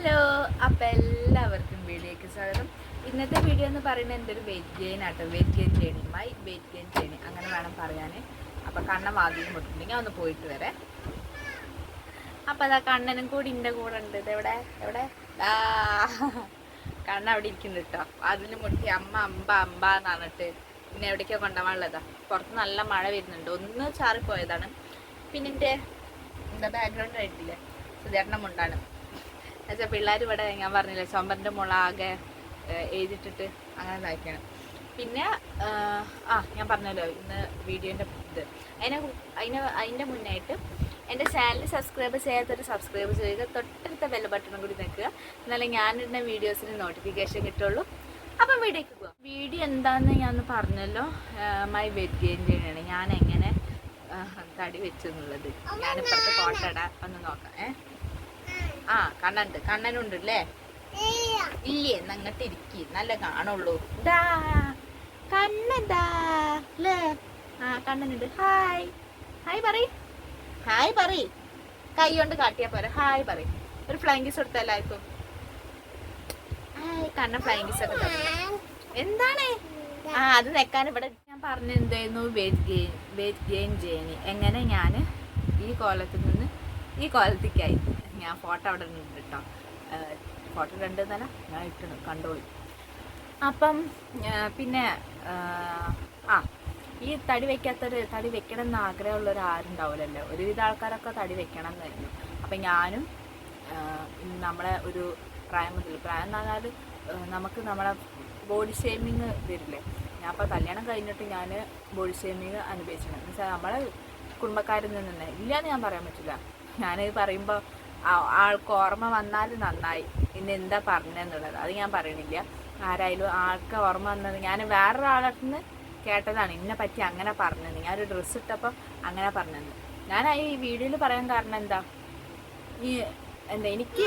Hello അപ്പം എല്ലാവർക്കും വീഡിയോയ്ക്ക് സ്വാഗതം. ഇന്നത്തെ വീഡിയോ എന്ന് പറയുന്നത് എന്റെ ഒരു വെയിറ്റ് ഗെയിൻ ആട്ടോ. വെയിറ്റ് ഗെയിൻ ചെയ്യണി മൈ വെയിറ്റ് ഗെയിൻ ചെയ്യണി അങ്ങനെ വേണം പറയാൻ. അപ്പം കണ്ണൻ വാതിലും കൊടുത്തിട്ടുണ്ടെങ്കിൽ ഒന്ന് പോയിട്ട് വരെ. അപ്പം അതാ കണ്ണനും കൂടി എന്റെ കൂടെ ഉണ്ട്. ഇത് എവിടെ? എവിടെ? കണ്ണ അവിടെ ഇരിക്കുന്നു കേട്ടോ അതിന് മുട്ടി അമ്മ അമ്പ അമ്പ എന്നിട്ട് പിന്നെ എവിടേക്കോ കൊണ്ടുപോകാനുള്ളതാ. പുറത്ത് നല്ല മഴ വരുന്നുണ്ട്. ഒന്ന് ചാറിപ്പോയതാണ്. പിന്നെ എന്റെ എന്താ ബാക്ക്ഗ്രൗണ്ട് ആയിട്ടില്ലേ? സുധേരണമുണ്ടാണ് മുണ്ടാണ്. എന്നുവെച്ചാൽ പിള്ളേർ ഇവിടെ ഞാൻ പറഞ്ഞില്ല ചൊമ്പന്റെ മുള ആകെ എഴുതിട്ടിട്ട് അങ്ങനെ ഇതാക്കിയാണ്. പിന്നെ ആ ഞാൻ പറഞ്ഞല്ലോ ഇന്ന് വീഡിയോന്റെ ഇത്. അതിനെ അതിന് അതിന്റെ മുന്നായിട്ട് എന്റെ ചാനൽ സബ്സ്ക്രൈബ് ചെയ്യാത്തൊരു സബ്സ്ക്രൈബ് ചെയ്യുക തൊട്ടടുത്ത ബെൽ ബട്ടണും കൂടി നിൽക്കുക എന്നാലേ ഞാനിടുന്ന വീഡിയോസിന് നോട്ടിഫിക്കേഷൻ കിട്ടുള്ളൂ. അപ്പം വീഡിയോക്ക് പോകാം വീഡിയോ എന്താണെന്ന് ഞാൻ പറഞ്ഞല്ലോ. മൈ വെറ്റ് ഗെയിൻ ഞാൻ എങ്ങനെ തടി വെച്ചു എന്നുള്ളത് ഫോട്ടോ ഇടാം ഒന്ന് നോക്കാം. ഏ? ആ കണ്ണനുണ്ട്. കണ്ണനുണ്ട് അല്ലേ ഇല്ലേ എന്നങ്ങട്ട് ഇരിക്കി. നല്ല കാണുള്ളൂ. ദാ കണ്ണതാ അല്ലേ ആ കണ്ണനുണ്ട്. ഹായ്. ഹായ് പറയ്. ഹായ് പറയ്. കൈ കൊണ്ട് കാട്ടിയാ പോരെ. ഹായ് പറയ്. ഒരു ഫ്ലൈങ് കിസ് കൊടുത്ത എല്ലാവർക്കും. കണ്ണൻ ഫ്ലൈങ് കിസ് ഒക്കെ എന്താണ്? ആ അത് നെക്കാൻ ഇവിടെ ഞാൻ പറഞ്ഞ എന്തായിരുന്നു? Weight gain weight gain journey. എങ്ങനെ ഞാൻ ഈ കോലത്തിൽ നിന്ന് ഈ കോലത്തേക്കായി. ഞാൻ ഫോട്ടോ അവിടെ ഉണ്ട് കേട്ടോ ഫോട്ടോ രണ്ടെന്നല്ല ഞാൻ ഇട്ടു കണ്ടോളി അപ്പം പിന്നെ ആ, ഈ തടി വെക്കാത്തൊരു തടി വെക്കണം എന്ന് ആഗ്രഹമുള്ളവർ ആരുണ്ടാവില്ലല്ലോ ഒരുവിധ ആൾക്കാരൊക്കെ തടി വെക്കണം എന്നായിരുന്നു അപ്പം ഞാനും നമ്മളെ ഒരു പ്രായം മുതൽ പ്രായം എന്ന് പറഞ്ഞാൽ നമുക്ക് നമ്മളെ ബോഡി ഷേമിങ് വരില്ലേ. ഞാൻ അപ്പോൾ കല്യാണം കഴിഞ്ഞിട്ട് ഞാൻ ബോഡി ഷേമിങ് അനുഭവിച്ചിട്ടുണ്ട്. എന്ന് വെച്ചാൽ നമ്മളെ കുടുംബക്കാരിൽ നിന്ന് തന്നെ ഇല്ലയെന്ന് ഞാൻ പറയാൻ പറ്റില്ല. ഞാനിത് പറയുമ്പോൾ ആൾക്ക് ഓർമ്മ വന്നാൽ നന്നായി. ഇന്ന് എന്താ പറഞ്ഞെന്നുള്ളത്? അത് ഞാൻ പറയണില്ല. ആരായാലും ആൾക്ക് ഓർമ്മ വന്നത് ഞാൻ വേറൊരാളടുത്ത് നിന്ന് കേട്ടതാണ്. ഇന്നെ പറ്റി അങ്ങനെ പറഞ്ഞത് ഞാനൊരു ഡ്രസ്സ് ഇട്ടപ്പോൾ അങ്ങനെ പറഞ്ഞത് ഞാൻ ഈ വീഡിയോയിൽ പറയാൻ കാരണം എന്താ? ഈ എന്താ എനിക്ക്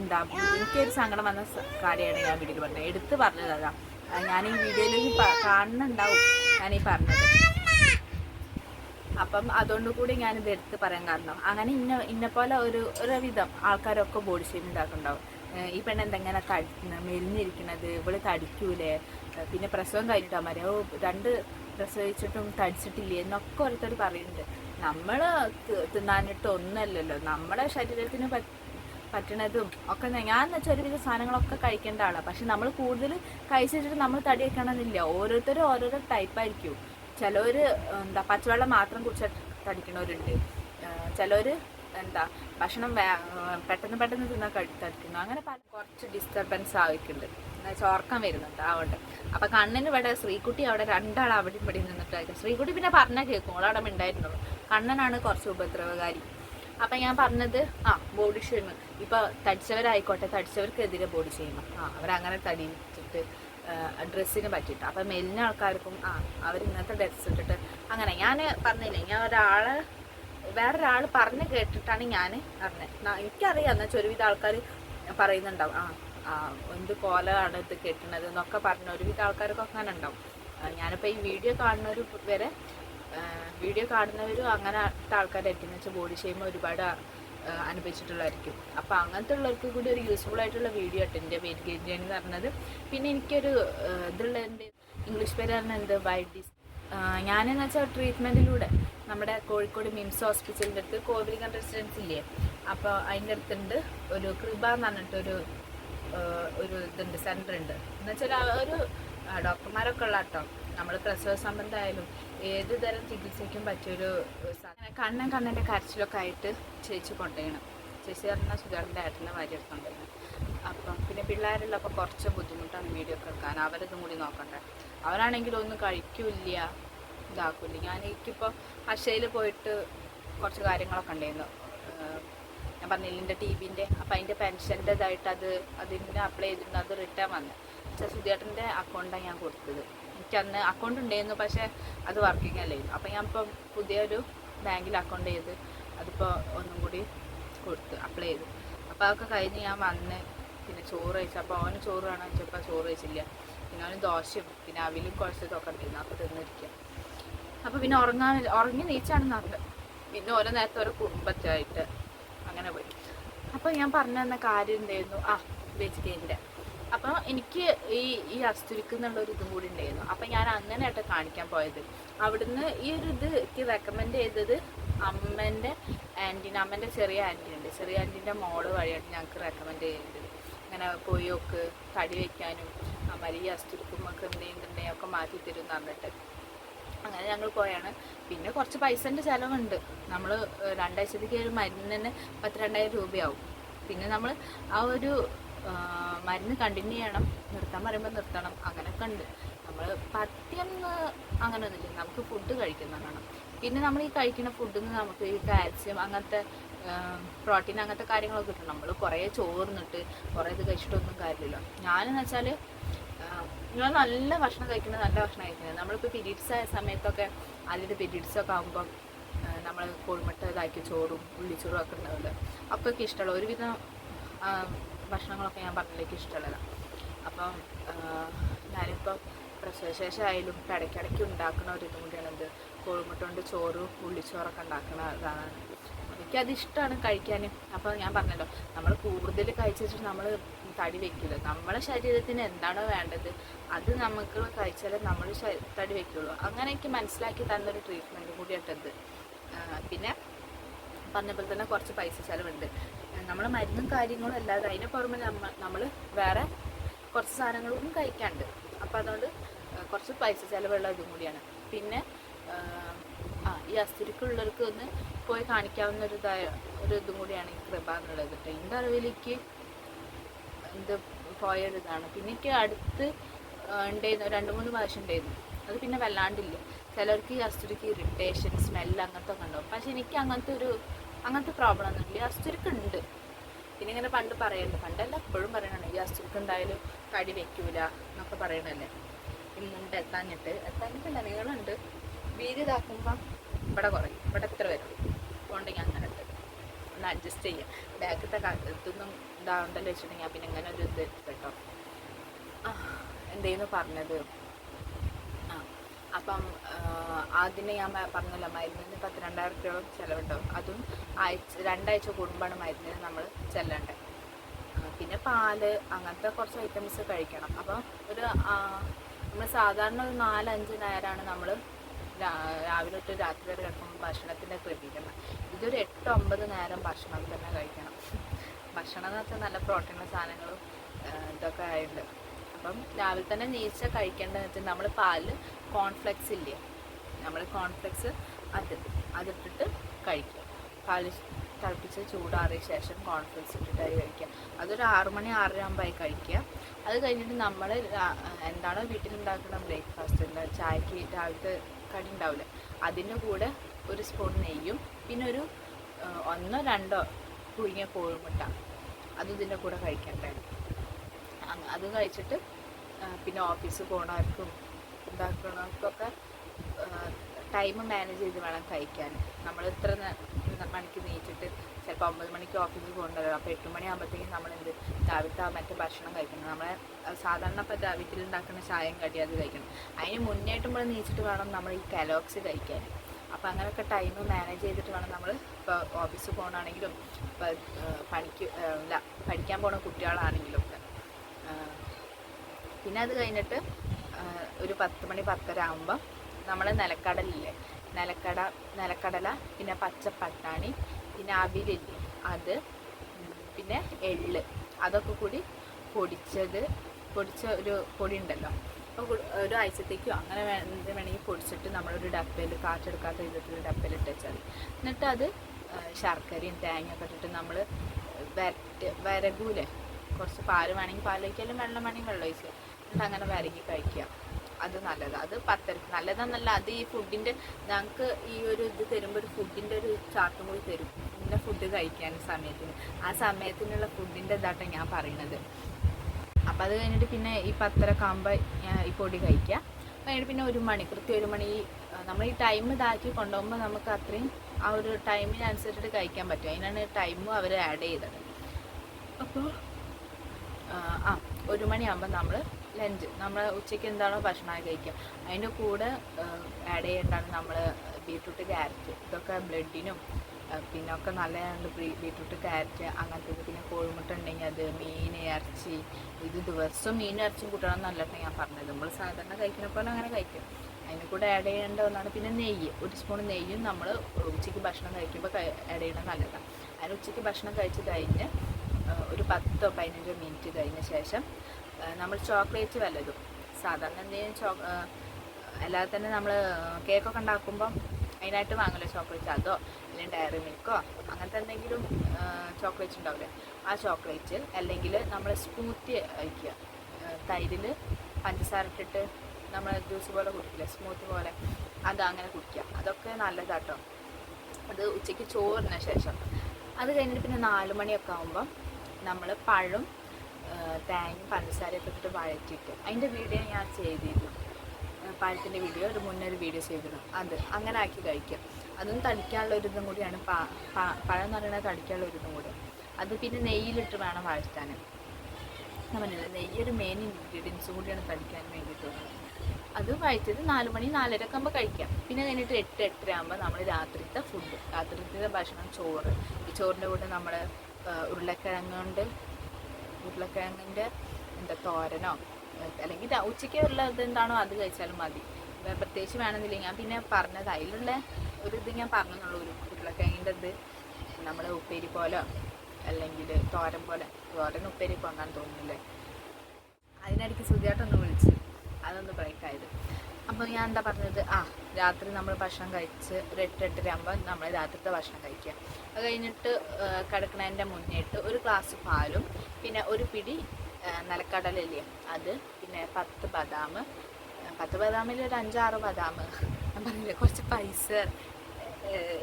എന്താ എനിക്കൊരു സങ്കടം വന്ന കാര്യമാണ് ഞാൻ വീഡിയോയിൽ പറഞ്ഞത്. എടുത്ത് പറഞ്ഞത്. അതാ ഞാൻ ഈ വീഡിയോയിൽ കാണുന്നുണ്ടാവും. ഞാൻ ഈ പറഞ്ഞത്. അപ്പം അതുകൊണ്ട് കൂടി ഞാനിത് എടുത്ത് പറയാൻ കാരണം. അങ്ങനെ ഇന്ന ഇന്ന പോലെ ഒരു ഒരുവിധം ആൾക്കാരൊക്കെ ബോഡി ഷേപ്പ് ഉണ്ടാക്കുന്നുണ്ടാവും ഈ പെണ്ണ് എന്തെങ്ങനെ തടി മെലിഞ്ഞിരിക്കണത് ഇവൾ തടിക്കൂലേ? പിന്നെ പ്രസവം കഴിക്കാൻ മതി ഓ രണ്ട് പ്രസവിച്ചിട്ടും തടിച്ചിട്ടില്ലേ? എന്നൊക്കെ ഓരോരുത്തർ പറയുന്നുണ്ട് നമ്മൾ തിന്നാനിട്ട് ഒന്നല്ലല്ലോ. നമ്മുടെ ശരീരത്തിന് പറ്റ പറ്റണതും ഒക്കെ ഞാൻ എന്ന് വെച്ചാൽ ഒരുവിധ സാധനങ്ങളൊക്കെ കഴിക്കേണ്ട ആളാണ് പക്ഷെ നമ്മൾ കൂടുതൽ കഴിച്ചിട്ട് നമ്മൾ തടി വെക്കണമെന്നില്ല ഓരോരുത്തരും ഓരോരോ ടൈപ്പായിരിക്കും ചിലവർ എന്താ പച്ചവെള്ളം മാത്രം കുടിച്ച തടിക്കണവരുണ്ട് ചിലവർ എന്താ ഭക്ഷണം പെട്ടെന്ന് പെട്ടെന്ന് തിന്നാൽ തടിക്കുന്നു. അങ്ങനെ പല കുറച്ച് ഡിസ്റ്റർബൻസ് ആയിട്ടുണ്ട്. ചോർക്കം വരുന്നുണ്ട് അതുകൊണ്ട് അപ്പം കണ്ണിന് ഇവിടെ ശ്രീകുട്ടി അവിടെ രണ്ടാൾ അവിടെ ഇവിടെ നിന്നിട്ടായിരിക്കും ശ്രീകുട്ടി പിന്നെ പറഞ്ഞാൽ കേൾക്കും അവിടെ ഉണ്ടായിരുന്നുള്ളൂ കണ്ണനാണ് കുറച്ച് ഉപദ്രവകാരി. അപ്പം ഞാൻ പറഞ്ഞത് ആ ബോഡി ഷെയ്മ് ഇപ്പൊ തടിച്ചവരായിക്കോട്ടെ തടിച്ചവർക്കെതിരെ ബോഡി ഷെയിം ആ അവരങ്ങനെ തടിച്ചിട്ട് ഡ്രസ്സിന് പറ്റിയിട്ട്. അപ്പം എല്ലാ ആൾക്കാർക്കും ആ അവർ ഇന്നത്തെ ഡ്രസ്സ് ഇട്ടിട്ട് അങ്ങനെ. ഞാൻ പറഞ്ഞില്ലേ ഞാൻ ഒരാൾ വേറൊരാൾ പറഞ്ഞ് കേട്ടിട്ടാണ് ഞാൻ അറിഞ്ഞത് എനിക്കറിയാം എന്നാൽ ഒരുവിധ ആൾക്കാർ പറയുന്നുണ്ടാവും. ആ എന്ത് കോലാണ് ഇത് കെട്ടണത് എന്നൊക്കെ പറഞ്ഞ ഒരുവിധ ആൾക്കാർക്കും അങ്ങനെ ഉണ്ടാവും. ഞാനിപ്പോൾ ഈ വീഡിയോ കാണുന്നവർ വരെ വീഡിയോ കാണുന്നവരും അങ്ങനത്തെ ആൾക്കാരായിരിക്കും. എന്ന് വെച്ചാൽ ബോഡി ഷെയിം ഒരുപാട് അനുഭവിച്ചിട്ടുള്ളതായിരിക്കും. അപ്പോൾ അങ്ങനത്തെ ഉള്ളവർക്ക് കൂടി ഒരു യൂസ്ഫുൾ ആയിട്ടുള്ള വീഡിയോ ആട്ടെ. എന്റെ ഗെയിൻ ചെയ്യാൻ എന്ന് പറഞ്ഞത്. പിന്നെ എനിക്കൊരു ഇതുള്ള എന്റെ ഇംഗ്ലീഷ് പേര് പറഞ്ഞാൽ എന്ത്? വൈഡിസ് ഞാനെന്ന് വെച്ചാൽ ട്രീറ്റ്മെന്റിലൂടെ നമ്മുടെ കോഴിക്കോട് മിംസ് ഹോസ്പിറ്റലിന്റെ അടുത്ത് കോവിലിംഗൻ റെസിഡൻസ് ഇല്ലേ? അപ്പോൾ അതിന്റെ അടുത്തുണ്ട് ഒരു കൃപ എന്ന് പറഞ്ഞിട്ടൊരു ഒരു ഇതുണ്ട് സെന്റർ ഉണ്ട്. എന്ന് വെച്ചാൽ ഒരു ഡോക്ടർമാരൊക്കെ ഉള്ള കേട്ടോ നമ്മൾ പ്രസവ സംബന്ധമായാലും ഏത് തരം ചികിത്സയ്ക്കും പറ്റിയൊരു കണ്ണൻ കണ്ണന്റെ കരച്ചിലൊക്കെ ആയിട്ട് ചേച്ചി കൊണ്ടുപോയണം ചേച്ചി പറഞ്ഞാൽ സുധാറിന്റെ ഏട്ടന്റെ ഭാര്യ അടുത്ത് കൊണ്ടുപോകണം അപ്പം പിന്നെ പിള്ളേരുള്ളപ്പോൾ കുറച്ച് ബുദ്ധിമുട്ടാണ് വീഡിയോ ഒക്കെ എടുക്കാൻ. അവരതും കൂടി നോക്കണ്ടേ അവരാണെങ്കിലും ഒന്നും കഴിക്കില്ല ഇതാക്കില്ല. ഞാൻ എനിക്കിപ്പോൾ അക്ഷയിൽ പോയിട്ട് കുറച്ച് കാര്യങ്ങളൊക്കെ ഉണ്ടായിരുന്നു. ഞാൻ പറഞ്ഞില്ല എന്റെ ടി വിന്റെ അപ്പം അതിന്റെ പെൻഷന്റെ ഇതായിട്ട് അത് അതിന് അപ്ലൈ ചെയ്തിരുന്നു. അത് റിട്ടേൺ വന്നു. പക്ഷേ സുധേട്ടന്റെ അക്കൗണ്ടാണ് ഞാൻ കൊടുത്തത്. എനിക്ക് അന്ന് അക്കൗണ്ട് ഉണ്ടായിരുന്നു പക്ഷേ അത് വർക്കിംഗ് അല്ലായിരുന്നു. അപ്പം ഞാൻ ഇപ്പം പുതിയൊരു ബാങ്കിൽ അക്കൗണ്ട് ചെയ്ത് അതിപ്പോൾ ഒന്നും കൂടി കൊടുത്ത് അപ്ലൈ ചെയ്തു. അപ്പോൾ അതൊക്കെ കഴിഞ്ഞ് ഞാൻ വന്ന് പിന്നെ ചോറ് കഴിച്ചു. അപ്പോൾ അവന് ചോറ് വേണം വെച്ചപ്പോൾ ചോറ് കഴിച്ചില്ല. പിന്നെ അവന് ദോശയും പിന്നെ അവിലും കുഴച്ചതൊക്കെ ഉണ്ടായിരുന്നു. അപ്പോൾ തിന്നിരിക്കുക അപ്പോൾ പിന്നെ ഉറങ്ങാൻ ഉറങ്ങി നീച്ചാണ് നടന്നത് പിന്നെ ഓരോ നേരത്തെ ഓരോ കുടുംബത്തായിട്ട് അങ്ങനെ പോയി. അപ്പോൾ ഞാൻ പറഞ്ഞു തന്ന കാര്യം എന്തായിരുന്നു? ആ വെജിറ്റേറിയന്റെ അപ്പോൾ ഈ ഈ അസ്തുരിക്ക് എന്നുള്ള ഒരു ഇതും കൂടി ഉണ്ടായിരുന്നു. അപ്പം ഞാൻ അങ്ങനെയായിട്ട് കാണിക്കാൻ പോയത്. അവിടുന്ന് ഈ ഒരു ഇത് എനിക്ക് റെക്കമെൻഡ് ചെയ്തത് അമ്മന്റെ ആന്റീനെ അമ്മേന്റെ ചെറിയ ആന്റി ഉണ്ട്. ചെറിയ ആന്റീന്റെ മോൾ വഴിയാണ് ഞങ്ങൾക്ക് റെക്കമെൻഡ് ചെയ്തത് അങ്ങനെ പോയി ഒക്കെ തടി വയ്ക്കാനും അമ്മ ഈ ഒക്കെ എന്ത് ചെയ്യുന്നുണ്ടെങ്കിൽ ഒക്കെ മാറ്റി തരും എന്ന് പറഞ്ഞിട്ട്. അങ്ങനെ ഞങ്ങൾ പോയാണ്. പിന്നെ കുറച്ച് പൈസന്റെ ചിലവുണ്ട്. നമ്മൾ രണ്ടാഴ്ചത്തേക്ക് ഒരു മരുന്നിന് പത്ത് രണ്ടായിരം രൂപയാവും. പിന്നെ നമ്മൾ ആ ഒരു മരുന്ന് കണ്ടിന്യൂ ചെയ്യണം നിർത്താൻ പറയുമ്പോൾ നിർത്തണം അങ്ങനെയൊക്കെ ഉണ്ട്. നമ്മൾ പത്യം അങ്ങനെ ഒന്നുമില്ല. നമുക്ക് ഫുഡ് കഴിക്കുന്നതാണ്. പിന്നെ നമ്മൾ ഈ കഴിക്കുന്ന ഫുഡിൽ നിന്ന് നമുക്ക് ഈ കാൽസ്യം അങ്ങനത്തെ പ്രോട്ടീൻ അങ്ങനത്തെ കാര്യങ്ങളൊക്കെ കിട്ടും നമ്മൾ കുറേ ചോർന്നിട്ട് കുറേ ഇത് കഴിച്ചിട്ടൊന്നും കാര്യമില്ല. ഞാനെന്ന് വെച്ചാൽ നിങ്ങൾ നല്ല ഭക്ഷണം കഴിക്കുന്നത് നല്ല ഭക്ഷണം കഴിക്കുന്നത്. നമ്മളിപ്പോൾ പീരീഡ്സ് ആയ സമയത്തൊക്കെ അതിന്റെ പീരീഡ്സ് ഒക്കെ ആകുമ്പം നമ്മൾ കോഴിമുട്ട ഇതാക്കി ചോറും ഉള്ളിച്ചോറും ഒക്കെ ഉണ്ടാവില്ല? ഒക്കെ ഇഷ്ടമുള്ള ഒരുവിധം ഭക്ഷണങ്ങളൊക്കെ ഞാൻ പറഞ്ഞിലേക്ക് ഇഷ്ടമുള്ളതാണ് അപ്പം ഞാനിപ്പോൾ പ്രസവശേഷമായാലും ഇപ്പം ഇടയ്ക്കിടയ്ക്ക് ഉണ്ടാക്കുന്ന ഒരു ഇതും കൂടിയാണ് എന്ത്? കോഴിമുട്ട കൊണ്ട് ചോറും ഉള്ളിച്ചോറൊക്കെ ഉണ്ടാക്കുന്ന ഇതാണ്. എനിക്കത് ഇഷ്ടമാണ് കഴിക്കാൻ അപ്പോൾ ഞാൻ പറഞ്ഞല്ലോ നമ്മൾ കൂടുതൽ കഴിച്ചിട്ട് നമ്മൾ തടി വെക്കില്ല. നമ്മളെ ശരീരത്തിന് എന്താണോ വേണ്ടത് അത് നമുക്ക് കഴിച്ചാലേ നമ്മൾ തടി വെക്കുള്ളൂ. അങ്ങനെ എനിക്ക് മനസ്സിലാക്കി തന്നൊരു ട്രീറ്റ്മെന്റ് കൂടിയായിട്ടത് പിന്നെ പറഞ്ഞപ്പോൾ തന്നെ കുറച്ച് പൈസ ചിലവുണ്ട്. നമ്മൾ മരുന്നും കാര്യങ്ങളും അല്ലാതെ അതിന് പുറമെ നമ്മൾ നമ്മൾ വേറെ കുറച്ച് സാധനങ്ങളും കഴിക്കാണ്ട്. അപ്പം അതുകൊണ്ട് കുറച്ച് പൈസ ചിലവുള്ള ഇതും കൂടിയാണ്. പിന്നെ ആ, ഈ അസ്ഥിരിക്കുള്ളവർക്ക് ഒന്ന് പോയി കാണിക്കാവുന്ന ഒരു ഇതായ ഒരു ഇതും കൂടിയാണ് ഈ കൃപ എന്നുള്ളത് കേട്ടോ എന്റെ അറിവിലേക്ക് ഇത് പോയൊരിതാണ് പിന്നെ എനിക്ക് അടുത്ത് ഉണ്ടായിരുന്നു രണ്ട് മൂന്ന് പ്രാവശ്യം ഉണ്ടായിരുന്നു അത് പിന്നെ വല്ലാണ്ടില്ല. ചിലർക്ക് ഈ അസ്ഥിരിക്ക് ഇറിറ്റേഷൻ സ്മെല്ല് അങ്ങനത്തെ ഒക്കെ ഉണ്ടാവും പക്ഷെ എനിക്ക് അങ്ങനത്തെ ഒരു അങ്ങനത്തെ പ്രോബ്ലം ഒന്നുമില്ല അസ്തുരിക്ക് ഉണ്ട്. പിന്നെ ഇങ്ങനെ പണ്ട് പറയുന്നുണ്ട് പണ്ടല്ല എപ്പോഴും പറയണതാണ് അസ്തുരിക്ക് ഉണ്ടായാലും തടി വെക്കൂല എന്നൊക്കെ പറയണല്ലേ? ഇന്നുണ്ട് എത്താഞ്ഞിട്ട്. എത്താഞ്ഞിട്ട് നിലകളുണ്ട് വീതി ഇതാക്കുമ്പം ഇവിടെ കുറയും. ഇവിടെ എത്ര വരും? അതുകൊണ്ടെങ്കിൽ അങ്ങനെ ഉണ്ട് ഒന്ന് അഡ്ജസ്റ്റ് ചെയ്യാം. ബാക്കത്തെ ഇതൊന്നും ഇതാകണ്ടല്ലോ വെച്ചിട്ടുണ്ടെങ്കിൽ പിന്നെ ഇങ്ങനെ ഒരു ഇത് കേട്ടോ. എന്തേന്ന് പറഞ്ഞത്? അപ്പം അതിന് ഞാൻ പറഞ്ഞല്ലോ മരുന്നിന് പത്ത് രണ്ടായിരം രൂപ ചിലവുണ്ടാവും അതും ആഴ്ച രണ്ടാഴ്ച കൂടുമ്പോഴാണ് മരുന്നിന് നമ്മൾ ചെല്ലേണ്ടത്. പിന്നെ പാൽ അങ്ങനത്തെ കുറച്ച് ഐറ്റംസ് കഴിക്കണം. അപ്പം ഒരു നമ്മൾ സാധാരണ ഒരു നാലഞ്ച് നേരമാണ് നമ്മൾ രാവിലെ തൊട്ട് രാത്രി വരെ കിടക്കുമ്പോൾ ഭക്ഷണത്തിന്റെ ക്രമീകരണം. ഇതൊരു എട്ട് ഒമ്പത് നേരം ഭക്ഷണം തന്നെ കഴിക്കണം. ഭക്ഷണം എന്ന് വെച്ചാൽ നല്ല പ്രോട്ടീൻ സാധനങ്ങളും ഇതൊക്കെ ആയിട്ടുണ്ട് അപ്പം രാവിലെ തന്നെ നീച്ച കഴിക്കേണ്ടതെന്ന് വെച്ചാൽ നമ്മൾ പാലിൽ കോൺഫ്ലെക്സ് ഇല്ല? നമ്മൾ കോൺഫ്ലെക്സ് അത് അതിട്ടിട്ട് കഴിക്കുക. പാൽ തിളപ്പിച്ച് ചൂടാറിയ ശേഷം കോൺഫ്ലെക്സ് ഇട്ടിട്ടായി കഴിക്കുക. അതൊരു ആറ് മണി ആറര ആകുമ്പോൾ കഴിക്കുക. അത് കഴിഞ്ഞിട്ട് നമ്മൾ എന്താണോ വീട്ടിലുണ്ടാക്കുന്ന ബ്രേക്ക്ഫാസ്റ്റ് ഉണ്ട് ചായക്ക് രാവിലത്തെ കടി ഉണ്ടാവില്ല. അതിന്റെ കൂടെ ഒരു സ്പൂൺ നെയ്യും പിന്നെ ഒരു ഒന്നോ രണ്ടോ പുഴുങ്ങിയ കോഴിമുട്ട. അത് കൂടെ കഴിക്കാൻ അങ് അത് കഴിച്ചിട്ട് പിന്നെ ഓഫീസിൽ പോകണവർക്കും ഉണ്ടാക്കണവർക്കൊക്കെ ടൈം മാനേജ് ചെയ്ത് വേണം കഴിക്കാൻ. നമ്മൾ ഇത്ര മണിക്ക് നീച്ചിട്ട് ചിലപ്പോൾ ഒമ്പത് മണിക്ക് ഓഫീസിൽ പോകണ്ടല്ലോ. അപ്പോൾ എട്ട് മണിയാകുമ്പോഴത്തേക്കും നമ്മൾ എന്ത് രാവിലത്തെ മറ്റേ ഭക്ഷണം കഴിക്കണം. നമ്മളെ സാധാരണ ഇപ്പോൾ വീട്ടിലുണ്ടാക്കുന്ന ചായയും കടി അത് കഴിക്കണം. അതിന് മുന്നേട്ട് നമ്മൾ നീച്ചിട്ട് വേണം നമ്മൾ ഈ കലോക്സ് കഴിക്കാൻ. അപ്പോൾ അങ്ങനെയൊക്കെ ടൈം മാനേജ് ചെയ്തിട്ട് വേണം നമ്മൾ ഇപ്പോൾ ഓഫീസിൽ പോകണമെങ്കിലും ഇപ്പോൾ പണിക്ക് അല്ല പഠിക്കാൻ പോണ കുട്ടികളാണെങ്കിലും പിന്നെ അത് കഴിഞ്ഞിട്ട് ഒരു പത്ത് മണി പത്തര ആകുമ്പം നമ്മൾ നിലക്കടലില്ലേ? നിലക്കട നിലക്കടല പിന്നെ പച്ചപ്പട്ടാണി പിന്നെ അവിലില്ലേ അത് പിന്നെ എള്ള്. അതൊക്കെ കൂടി പൊടിച്ചത് പൊടിച്ച ഒരു പൊടി ഉണ്ടല്ലോ? അപ്പോൾ ഒരു ആഴ്ചത്തേക്കോ അങ്ങനെ വേണമെങ്കിൽ പൊടിച്ചിട്ട് നമ്മളൊരു ഡപ്പയിൽ കാറ്റെടുക്കാത്ത വിധത്തിൽ ഡപ്പയിൽ ഇട്ട് വെച്ചാൽ എന്നിട്ട് അത് ശർക്കരയും ശർക്കരയും തേങ്ങയൊക്കെ ഇട്ടിട്ട് നമ്മൾ വരട്ട് വരകൂലേ? കുറച്ച് പാൽ വേണമെങ്കിൽ പാൽ ഒഴിക്കാലും വെള്ളം വേണമെങ്കിൽ വെള്ളം ഒഴിക്കുക എന്നിട്ട് അങ്ങനെ വരകി കഴിക്കുക. അത് നല്ലതാണ് അത് പത്തരക്ക് നല്ലതെന്നല്ല അത് ഈ ഫുഡിന്റെ ഞങ്ങൾക്ക് ഈ ഒരു ഇത് തരുമ്പോൾ ഒരു ഫുഡിന്റെ ഒരു ചാർട്ടും കൂടി തരും. ഇന്ന ഫുഡ് കഴിക്കാൻ സമയത്തിന്. ആ സമയത്തിനുള്ള ഫുഡിന്റെ ഇതാട്ടോ ഞാൻ പറയണത്. അപ്പം അത് കഴിഞ്ഞിട്ട് പിന്നെ ഈ പത്തരക്ക് ആകുമ്പോൾ ഈ പൊടി കഴിക്കുക. കഴിഞ്ഞിട്ട് പിന്നെ ഒരു മണി കൃത്യം ഒരു മണി നമ്മൾ ഈ ടൈം ഇതാക്കി കൊണ്ടുപോകുമ്പോൾ നമുക്ക് അത്രയും ആ ഒരു ടൈമിനനുസരിച്ചിട്ട് കഴിക്കാൻ പറ്റും. അതിനാണ് ടൈമും അവർ ആഡ് ചെയ്തത്. അപ്പോൾ ആ ഒരു മണിയാകുമ്പോൾ നമ്മൾ ലഞ്ച് നമ്മൾ ഉച്ചയ്ക്ക് എന്താണോ ഭക്ഷണമായി കഴിക്കുക. അതിന്റെ കൂടെ ആഡ് ചെയ്യേണ്ടതാണ് നമ്മൾ ബീട്രൂട്ട് ക്യാരറ്റ് ഇതൊക്കെ ബ്ലഡിനും പിന്നെ ഒക്കെ നല്ലതാണ്ട് ബീട്രൂട്ട് ക്യാരറ്റ് അങ്ങനത്തെ പിന്നെ കോഴിമുട്ട ഉണ്ടെങ്കിൽ അത് മീൻ ഇറച്ചി ഇത് ദിവസം മീൻ ഇറച്ചി കൂട്ടണം എന്നല്ല ഞാൻ പറഞ്ഞത്. നമ്മൾ സാധാരണ കഴിക്കുന്ന പോലെ അങ്ങനെ കഴിക്കും. അതിന് കൂടെ ആഡ് ചെയ്യേണ്ട ഒന്നാണ് പിന്നെ നെയ്യ്. ഒരു സ്പൂൺ നെയ്യും നമ്മൾ ഉച്ചയ്ക്ക് ഭക്ഷണം കഴിക്കുമ്പോൾ ആഡ് ചെയ്യണം നല്ലതാണ് അതിന് ഉച്ചയ്ക്ക് ഭക്ഷണം കഴിച്ച് കഴിഞ്ഞ് ഒരു പത്തോ പതിനഞ്ചോ മിനിറ്റ് കഴിഞ്ഞ ശേഷം നമ്മൾ ചോക്ലേറ്റ് വല്ലതും. സാധാരണ എന്തെങ്കിലും ചോ അല്ലാതെ തന്നെ നമ്മൾ കേക്കൊക്കെ ഉണ്ടാക്കുമ്പം അതിനായിട്ട് വാങ്ങില്ല ചോക്ലേറ്റ്. അതോ അല്ലെങ്കിൽ ഡയറി മിൽക്കോ അങ്ങനത്തെ എന്തെങ്കിലും ചോക്ലേറ്റ് ഉണ്ടാവില്ലേ? ആ ചോക്ലേറ്റ് അല്ലെങ്കിൽ നമ്മൾ സ്മൂത്തി വയ്ക്കുക തൈരിൽ പഞ്ചസാര ഇട്ടിട്ട് നമ്മൾ ജ്യൂസ് പോലെ കുടിക്കില്ല? സ്മൂത്ത് പോലെ. അത് അങ്ങനെ കുടിക്കുക. അതൊക്കെ നല്ലതാട്ടോ. അത് ഉച്ചയ്ക്ക് ചോറിന് ശേഷം. അത് കഴിഞ്ഞിട്ട് പിന്നെ നാല് മണിയൊക്കെ ആകുമ്പം നമ്മൾ പഴം തേങ്ങയും പഞ്ചസാരയൊക്കെ ഇട്ടിട്ട് വഴറ്റിയിട്ട്. അതിന്റെ വീഡിയോ ഞാൻ ചെയ്തിരുന്നു. പാലത്തിന്റെ വീഡിയോ ഒരു മുന്നൊരു വീഡിയോ ചെയ്തിരുന്നു. അത് അങ്ങനെ ആക്കി കഴിക്കുക അതും തടിക്കാനുള്ള ഒരു ഇതും കൂടിയാണ്. പഴം എന്ന് പറയുന്നത് തടിക്കാനുള്ള ഒരു ഇതും കൂടി. അത് പിന്നെ നെയ്യിലിട്ട് വേണം വഴറ്റാൻ. പറഞ്ഞില്ല നെയ്യ് ഒരു മെയിൻ ഇൻഗ്രീഡിയൻസ് കൂടിയാണ് തടിക്കാൻ വേണ്ടിയിട്ടുള്ളത് അത് കഴിച്ചത് നാല് മണി നാലര ഒക്കെ ആകുമ്പോൾ കഴിക്കാം. പിന്നെ കഴിഞ്ഞിട്ട് എട്ട് എട്ടര ആകുമ്പോൾ നമ്മൾ രാത്രിത്തെ ഫുഡ് രാത്രിത്തെ ഭക്ഷണം ചോറ്. ഈ ചോറിന്റെ കൂടെ നമ്മൾ ഉരുളക്കിഴങ്ങ് കൊണ്ട് ഉരുളക്കിഴങ്ങിന്റെ എന്താ തോരനോ അല്ലെങ്കിൽ ഉച്ചയ്ക്ക് ഉള്ളത് എന്താണോ അത് കഴിച്ചാലും മതി. പ്രത്യേകിച്ച് വേണമെന്നില്ല. ഞാൻ പിന്നെ പറഞ്ഞത് അതിലുള്ള ഒരു ഇത് ഞാൻ പറഞ്ഞെന്നുള്ളൂ. ഒരു ഉരുളക്കിഴങ്ങിന്റെ ഇത് നമ്മൾ ഉപ്പേരി പോലെ അല്ലെങ്കിൽ തോരൻ പോലെ. തോരൻ ഉപ്പേരി പോകാൻ തോന്നുന്നില്ലേ? അതിനിടയ്ക്ക് സുധിയായിട്ടൊന്ന് വിളിച്ച് അതൊന്ന് ബ്രേക്ക് ആയത്. അപ്പോൾ ഞാൻ എന്താ പറഞ്ഞത്? ആ രാത്രി നമ്മൾ ഭക്ഷണം കഴിച്ച് ഒരു എട്ട് നമ്മൾ രാത്രിത്തെ ഭക്ഷണം കഴിക്കുക അത് കഴിഞ്ഞിട്ട് കിടക്കണതിന്റെ മുന്നേട്ട് ഒരു ഗ്ലാസ് പാലും പിന്നെ ഒരു പിടി നിലക്കടലില്ലേ അത് പിന്നെ പത്ത് ബദാം. പത്ത് ബദാമിൽ ഒരു അഞ്ചാറ് ബദാം. ഞാൻ പറഞ്ഞില്ലേ കുറച്ച് പൈസ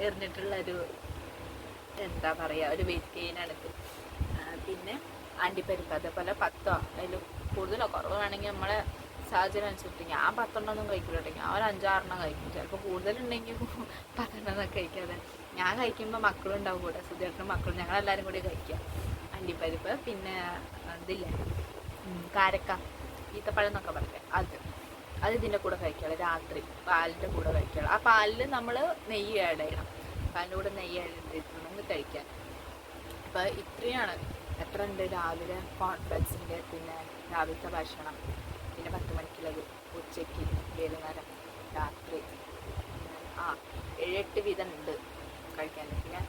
എറിഞ്ഞിട്ടുള്ളൊരു എന്താ പറയുക ഒരു വെയിറ്റ് ഗെയിനാണിത് പിന്നെ അണ്ടിപ്പരിപ്പ് അതേപോലെ പത്തോ അതിൽ കൂടുതലോ കുറവ് വേണമെങ്കിൽ നമ്മളെ സാഹചര്യം അനുസരിച്ച് ഞാൻ പത്തെണ്ണമൊന്നും കഴിക്കില്ല കേട്ടോ ഞാൻ ഒരു അഞ്ചാറെണ്ണം കഴിക്കും. ചിലപ്പോൾ കൂടുതലുണ്ടെങ്കിൽ പത്തെണ്ണം കഴിക്കാതെ. ഞാൻ കഴിക്കുമ്പോൾ മക്കളും ഉണ്ടാവും കൂടെ. സുധീട്ടനും മക്കളും. ഞങ്ങളെല്ലാവരും കൂടി കഴിക്കുക അണ്ടിപ്പരിപ്പ് പിന്നെ ഇതില്ലേ കാരക്ക ഈത്തപ്പഴം എന്നൊക്കെ പറയട്ടെ. അത്. അത് ഇതിന്റെ കൂടെ കഴിക്കുക രാത്രി പാലിന്റെ കൂടെ കഴിക്കുക ആ പാലിൽ നമ്മൾ നെയ്യ് ആഡ് ചെയ്യണം. പാലിന്റെ കൂടെ നെയ്യ് ആഡ് ചെയ്തിട്ടുണ്ടെങ്കിൽ കഴിക്കാൻ. അപ്പോൾ ഇത്രയാണ്. എത്ര ഉണ്ട് രാവിലെ കോൺഫ്ലക്സിന്റെ പിന്നെ രാവിലത്തെ ഭക്ഷണം? മണിക്കുള്ളത് ഉച്ചയ്ക്ക് വൈകുന്നേരം രാത്രി. ആ ഏഴെട്ട് വീതം ഉണ്ട് കഴിക്കാൻ. പിന്നെ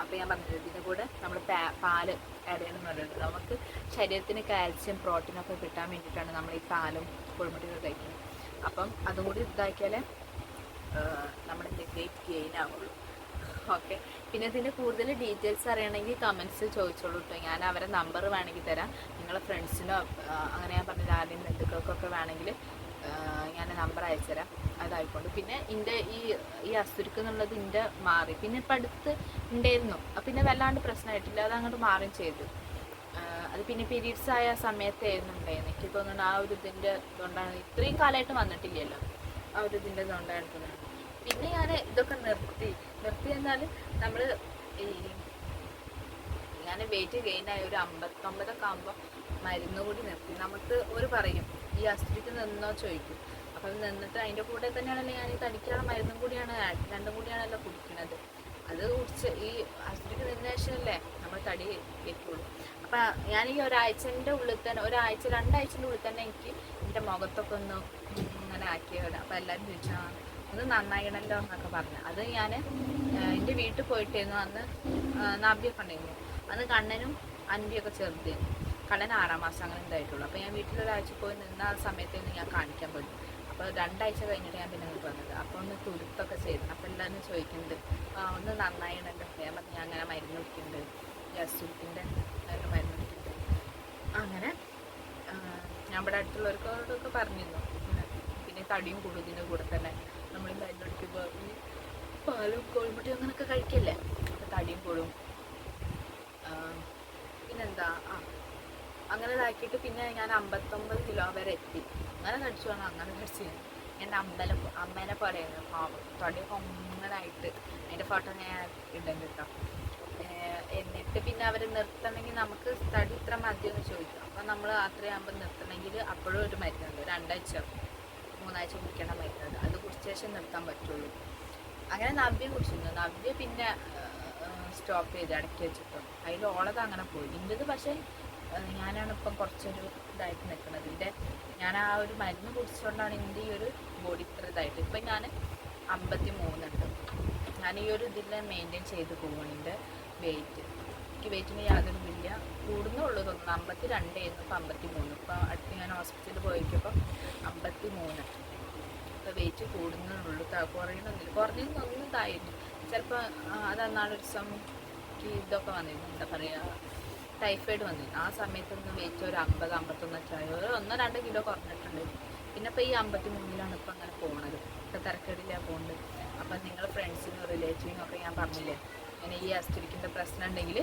അപ്പോൾ ഞാൻ പറഞ്ഞത് ഇതിന്റെ കൂടെ നമ്മൾ പാൽ ആഡ് ചെയ്യണം എന്ന് പറയുന്നത് നമുക്ക് ശരീരത്തിന് കാൽസ്യം പ്രോട്ടീനൊക്കെ കിട്ടാൻ വേണ്ടിയിട്ടാണ് നമ്മൾ ഈ പാലും കുഴിമുട്ടിയൊക്കെ കഴിക്കുന്നത്. അപ്പം അതും കൂടി ഇതാക്കിയാലേ നമ്മുടെ വെയിറ്റ് ഗെയിൻ ആവുള്ളൂ. ഓക്കെ പിന്നെ ഇതിന്റെ കൂടുതൽ ഡീറ്റെയിൽസ് അറിയണമെങ്കിൽ കമൻസ് ചോദിച്ചോളൂ കേട്ടോ ഞാൻ അവരെ നമ്പർ വേണമെങ്കിൽ തരാം. നിങ്ങളെ ഫ്രണ്ട്സിനോ അങ്ങനെ ഞാൻ പറഞ്ഞ ആദ്യം ബന്ധുക്കൾക്കൊക്കെ വേണമെങ്കിൽ ഞാൻ നമ്പർ അയച്ചുതരാം അതായിക്കൊണ്ട് പിന്നെ എന്റെ ഈ ഈ അസുരുക്ക് എന്നുള്ളത് എന്റെ മാറി. പിന്നെ ഇപ്പം അടുത്ത് ഉണ്ടായിരുന്നു പിന്നെ വല്ലാണ്ട് പ്രശ്നമായിട്ടില്ല അത് അങ്ങോട്ട് മാറുകയും ചെയ്തു. അത് പിന്നെ പീരീഡ്സ് ആയ സമയത്തായിരുന്നു ഉണ്ടായിരുന്നു എനിക്ക് തോന്നുന്നു ആ ഒരു ഇതിന്റെ ഇതുകൊണ്ടാണ്. ഇത്രയും കാലമായിട്ട് വന്നിട്ടില്ലല്ലോ. ആ ഒരു ഇതിന്റെ ഇതുകൊണ്ടായിരുന്നു പിന്നെ ഞാൻ ഇതൊക്കെ നിർത്തി. നിർത്തി എന്നാൽ നമ്മൾ ഈ ഞാൻ വെയിറ്റ് ഗെയിൻ ആയ ഒരു അമ്പത്തൊമ്പതൊക്കെ ആകുമ്പോൾ മരുന്ന് കൂടി നിർത്തി. നമുക്ക് ഒരു പറയും ഈ അസ്ഥിക്ക് നിന്നോ? ചോദിക്കും. അപ്പം നിന്നിട്ട് അതിന്റെ കൂടെ തന്നെയാണല്ലോ ഞാൻ ഈ തടിക്കാനുള്ള മരുന്നും കൂടിയാണ് രണ്ടും കൂടിയാണല്ലോ കുടിക്കുന്നത് അത് കുടിച്ച് ഈ അസ്ഥിക്ക് നിന്ന ശേഷമല്ലേ നമ്മൾ തടി വെക്കുള്ളൂ അപ്പം ഞാൻ ഈ ഒരാഴ്ചന്റെ ഉള്ളിൽ തന്നെ ഒരാഴ്ച രണ്ടാഴ്ചന്റെ ഉള്ളിൽ തന്നെ എനിക്ക് എന്റെ മുഖത്തൊക്കെ ഒന്ന് ഇങ്ങനെ ആക്കിയതാണ്. അപ്പം എല്ലാവരും ചോദിച്ചാൽ ഒന്ന് നന്നായിടണ്ടോ എന്നൊക്കെ പറഞ്ഞു. അത് ഞാൻ എന്റെ വീട്ടിൽ പോയിട്ടായിരുന്നു അന്ന് നബിയൊക്കെ ഉണ്ടായിരുന്നു അന്ന് കണ്ണനും അൻപിയൊക്കെ ചേർത്തിരുന്നു. കണ്ണൻ ആറാം മാസം അങ്ങനെ ഉണ്ടായിട്ടുള്ളൂ അപ്പോൾ ഞാൻ വീട്ടിൽ ഒരാഴ്ച പോയി നിന്ന ആ സമയത്തായിരുന്നു ഞാൻ കാണിക്കാൻ പോയി അപ്പോൾ രണ്ടാഴ്ച കഴിഞ്ഞിട്ട് ഞാൻ പിന്നെ വന്നത്. അപ്പോൾ ഒന്ന് തുരുത്തൊക്കെ ചെയ്തു. അപ്പോൾ എല്ലാവരും ചോദിക്കുന്നുണ്ട് ഒന്ന് നന്നായിടണ്ടോ ഞാൻ പറഞ്ഞു ഞാൻ അങ്ങനെ മരുന്ന് കുടിക്കുന്നുണ്ട്. അസുഖത്തിന്റെ അങ്ങനെ മരുന്ന് കുടിക്കുന്നുണ്ട്. അങ്ങനെ ഞാൻ ഇവിടെ അടുത്തുള്ളവർക്കൊക്കെ പറഞ്ഞിരുന്നു. പിന്നെ തടിയും കൂടുതലിന്റെ കൂടെ തന്നെ. നമ്മൾ മരുന്ന് കുടിക്കുമ്പോൾ ഈ പാലും കോഴിമുട്ടയും അങ്ങനെയൊക്കെ കഴിക്കല്ലേ? അപ്പോൾ തടിയും ആ, പിന്നെന്താ? ആ അങ്ങനെ ഇതാക്കിയിട്ട് പിന്നെ ഞാൻ അമ്പത്തൊമ്പത് കിലോ വരെ എത്തി. അങ്ങനെ കടിച്ചു വേണം അങ്ങനെ കടിച്ചു ഞാൻ എന്റെ അമ്പലം അമ്മേനെ പോലെയായിരുന്നു പാവം. തടിയൊക്കെ കൊങ്ങനായിട്ട് അതിന്റെ ഫോട്ടോ ഞാൻ ഇടുന്നുണ്ട് കേട്ടോ എന്നിട്ട് പിന്നെ അവർ നിർത്തണമെങ്കിൽ നമുക്ക് തടി ഇത്ര മതിയെന്ന് ചോദിക്കും. അപ്പം നമ്മൾ അത്രയാകുമ്പോൾ നിർത്തണമെങ്കിൽ അപ്പോഴും ഒരു മരുന്നുണ്ട്. രണ്ടാഴ്ച മൂന്നാഴ്ച കുടിക്കേണ്ട മരുന്നുണ്ട് അത് കുടിച്ച ശേഷം നിർത്താൻ പറ്റുള്ളൂ. അങ്ങനെ നവ്യ കുടിച്ചിരുന്നു. നവ്യ പിന്നെ സ്റ്റോപ്പ് ചെയ്ത് ഇടയ്ക്ക് വെച്ചിട്ട് അതിൽ ഓളത് അങ്ങനെ പോയി. ഇന്റെത് പക്ഷേ ഞാനാണ് ഇപ്പം കുറച്ചൊരു ഇതായിട്ട് നിൽക്കുന്നത് ഇതിന്റെ ഞാൻ ആ ഒരു മരുന്ന് കുടിച്ചുകൊണ്ടാണ് എന്റെ ഈ ഒരു ബോഡി ഇത്ര ഇതായിട്ട്. ഇപ്പം ഞാൻ അമ്പത്തി മൂന്നുണ്ട് ഞാൻ ഈ ഒരു ഇതിൽ മെയിന്റെയിൻ ചെയ്ത് പോകുന്നുണ്ട് വെയിറ്റ് എനിക്ക് വെയിറ്റിന് യാതൊരു ഇല്ല. കൂടുന്നുള്ളൂ തോന്നുന്നു അമ്പത്തി രണ്ട് ആയിരുന്നു ഇപ്പം അമ്പത്തി മൂന്ന് ഇപ്പോൾ അടുത്ത് ഞാൻ ഹോസ്പിറ്റലിൽ പോയിക്കപ്പോൾ അമ്പത്തി മൂന്ന് ഇപ്പോൾ വെയിറ്റ് കൂടുന്നുള്ളൂ. കുറയണമെന്നില്ല കുറഞ്ഞൊന്നും ഇതായിരുന്നു ചിലപ്പോൾ അതന്നാളൊരു ദിവസം എനിക്ക് ഇതൊക്കെ വന്നിരുന്നു. എന്താ പറയുക ടൈഫോയിഡ് വന്നിരുന്നു. ആ സമയത്തൊന്ന് വെയിറ്റ് ഒരു അമ്പത് അമ്പത്തൊന്നൊക്കെ ആയി. ഒരു ഒന്നോ രണ്ടോ കിലോ കുറഞ്ഞിട്ടുണ്ട്. പിന്നെ ഇപ്പോൾ ഈ അമ്പത്തി മൂന്നിലാണ് ഇപ്പം അങ്ങനെ പോണത്. ഇപ്പം തിരക്കേടിലാണ് പോകുന്നത് അപ്പം നിങ്ങൾ ഫ്രണ്ട്സിനും റിലേറ്റീവിനും ഒക്കെ ഞാൻ പറഞ്ഞില്ലേ ഇങ്ങനെ ഈ അസ്ഥിരിക്കുന്ന പ്രശ്നം ഉണ്ടെങ്കിൽ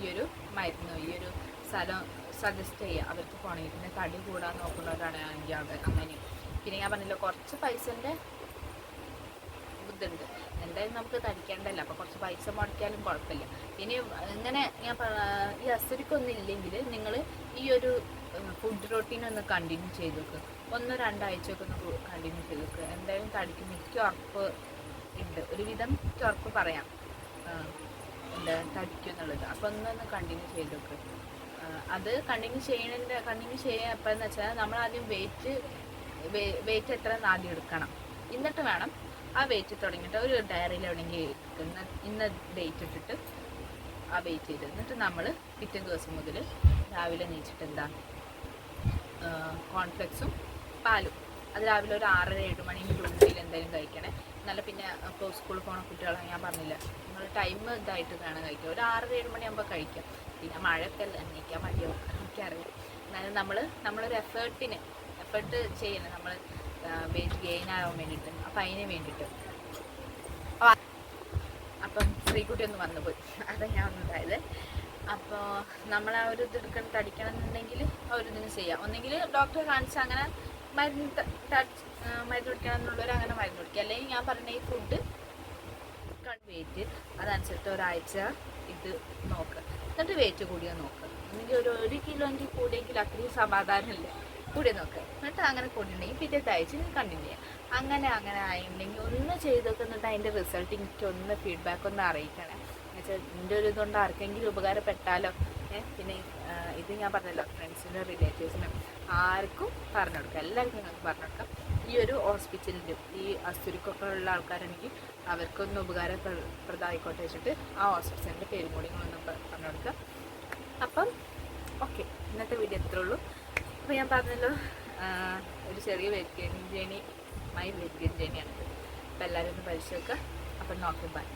ഈ ഒരു മരുന്ന് ഈ ഒരു സ്ഥലം സജസ്റ്റ് ചെയ്യുക. അവർക്ക് പോകണമെങ്കിൽ പിന്നെ തടി കൂടാൻ നോക്കുന്നവരാണെങ്കിൽ അവർ അങ്ങനെ. പിന്നെ ഞാൻ പറഞ്ഞില്ല കുറച്ച് പൈസന്റെ ഇതുണ്ട്. എന്തായാലും നമുക്ക് തടിക്കേണ്ടല്ല അപ്പോൾ കുറച്ച് പൈസ മുടക്കിയാലും കുഴപ്പമില്ല. ഇനി ഇങ്ങനെ ഞാൻ ഈ അസുരിക്കൊന്നും ഇല്ലെങ്കിൽ നിങ്ങൾ ഈ ഒരു ഫുഡ് റൊട്ടീൻ ഒന്ന് കണ്ടിന്യൂ ചെയ്ത് നോക്ക് ഒന്നോ രണ്ടാഴ്ചയൊക്കെ ഒന്ന് കണ്ടിന്യൂ ചെയ്ത് നോക്ക് എന്തായാലും തടിക്കും മിക്ക ഉറപ്പ് ഉണ്ട്. ഒരുവിധം ഉറപ്പ് പറയാം. എന്താ തടിക്കും എന്നുള്ളത് അപ്പോൾ ഒന്നൊന്ന് കണ്ടിന്യൂ ചെയ്ത് നോക്ക് അത് കണ്ടിന്യൂ ചെയ്യണതിന്റെ കണ്ടിന്യൂ ചെയ്യാൻ എപ്പോഴെന്ന് വെച്ചാൽ നമ്മൾ ആദ്യം വെയിറ്റ് വെയിറ്റ് എത്ര ആദ്യം എടുക്കണം. എന്നിട്ട് വേണം ആ വെയിറ്റ് തുടങ്ങിയിട്ട് ഒരു ഡയറിയിൽ എവിടെയെങ്കിൽ ഇന്ന ഇന്ന ഡേറ്റ് ഇട്ടിട്ട് ആ വെയിറ്റ് ചെയ്ത്. എന്നിട്ട് നമ്മൾ പിറ്റേ ദിവസം മുതൽ രാവിലെ നീച്ചിട്ട് എന്താ? കോൺഫ്ലെക്സും പാലും. അത് രാവിലെ ഒരു ആറര ഏഴ് മണിന്റെ ഉള്ളിൽ എന്തായാലും കഴിക്കണേ. എന്നാലും പിന്നെ ഇപ്പോൾ സ്കൂളിൽ പോണ കുട്ടികളെ ഞാൻ പറഞ്ഞില്ല നിങ്ങൾ ടൈം ഇതായിട്ട് വേണം കഴിക്കുക ഒരു ആറര ഏഴ് മണിയാകുമ്പോൾ കഴിക്കാം. പിന്നെ മഴയൊക്കെ എണീക്കാൻ മടിയാവും. എനിക്കറിയാം. എന്നാലും നമ്മൾ നമ്മളൊരു എഫേർട്ടിന് എഫേർട്ട് ചെയ്യണം. നമ്മൾ വെയിറ്റ് ഗെയിൻ ആവാൻ വേണ്ടിയിട്ട് അപ്പം അതിന് വേണ്ടിയിട്ട് അപ്പൊ- ശ്രീകുട്ടി ഒന്ന് വന്നു പോയി. അതാ ഞാൻ ഒന്നുണ്ടായത് അപ്പോൾ നമ്മൾ ആ ഒരു ഇത് എടുക്കണം തടിക്കണം എന്നുണ്ടെങ്കിൽ ആ ഒരു ഇതിന് ചെയ്യാം. ഒന്നെങ്കിൽ ഡോക്ടറെ കാണിച്ച് അങ്ങനെ മരുന്ന് മരുന്ന് കുടിക്കണം എന്നുള്ളവർ അങ്ങനെ മരുന്ന് കുടിക്കുക അല്ലെങ്കിൽ ഞാൻ പറഞ്ഞ ഈ ഫുഡ് വെയിറ്റ് അതനുസരിച്ച് ഒരാഴ്ച ഇത് നോക്കുക എന്നിട്ട് വെയിറ്റ് കൂടിയോ നോക്കുക ഒന്നെങ്കിൽ ഒരു ഒരു കിലോ എങ്കിൽ കൂടിയെങ്കിൽ അത്രയും സമാധാനമില്ല. കൂടി നോക്കുക എന്നിട്ട് അങ്ങനെ കൂടിയിട്ടുണ്ടെങ്കിൽ പിറ്റേത്തെ ആഴ്ച കണ്ടിന്യൂ ചെയ്യാം. അങ്ങനെ അങ്ങനെ ആയിട്ടുണ്ടെങ്കിൽ ഒന്ന് ചെയ്തൊക്കെ എന്നിട്ട് അതിന്റെ റിസൾട്ട് എനിക്ക് ഒന്ന് ഫീഡ്ബാക്ക് ഒന്ന് അറിയിക്കണേ. എന്നുവെച്ചാൽ എന്റെ ഒരു ഇതുകൊണ്ട് ആർക്കെങ്കിലും ഉപകാരപ്പെട്ടാലോ? പിന്നെ ഇത് ഞാൻ പറഞ്ഞല്ലോ ഫ്രണ്ട്സിനും റിലേറ്റീവ്സിനും ആർക്കും പറഞ്ഞു കൊടുക്കാം. എല്ലാവർക്കും ഞങ്ങൾക്ക് പറഞ്ഞു കൊടുക്കാം. ഈ ഒരു ഹോസ്പിറ്റലിന്റെ ഈ അസ്തുരിക്കൊക്കെ ഉള്ള ആൾക്കാരാണെങ്കിൽ അവർക്കൊന്ന് ഉപകാരപ്രദമായിക്കോട്ടെ വെച്ചിട്ട് ആ ഹോസ്പിറ്റലിന്റെ പേരും കൂടി ഒന്ന് പറഞ്ഞു കൊടുക്കുക. അപ്പം ഓക്കെ ഇന്നത്തെ വീഡിയോ എത്ര ഉള്ളൂ. അപ്പോൾ ഞാൻ പറഞ്ഞല്ലോ ഒരു ചെറിയ weight journey my weight gain ജേണിയാണിത് അപ്പോൾ എല്ലാവരും ഒന്ന് പരിശോധിക്കുക. അപ്പം നോക്കും ബൈ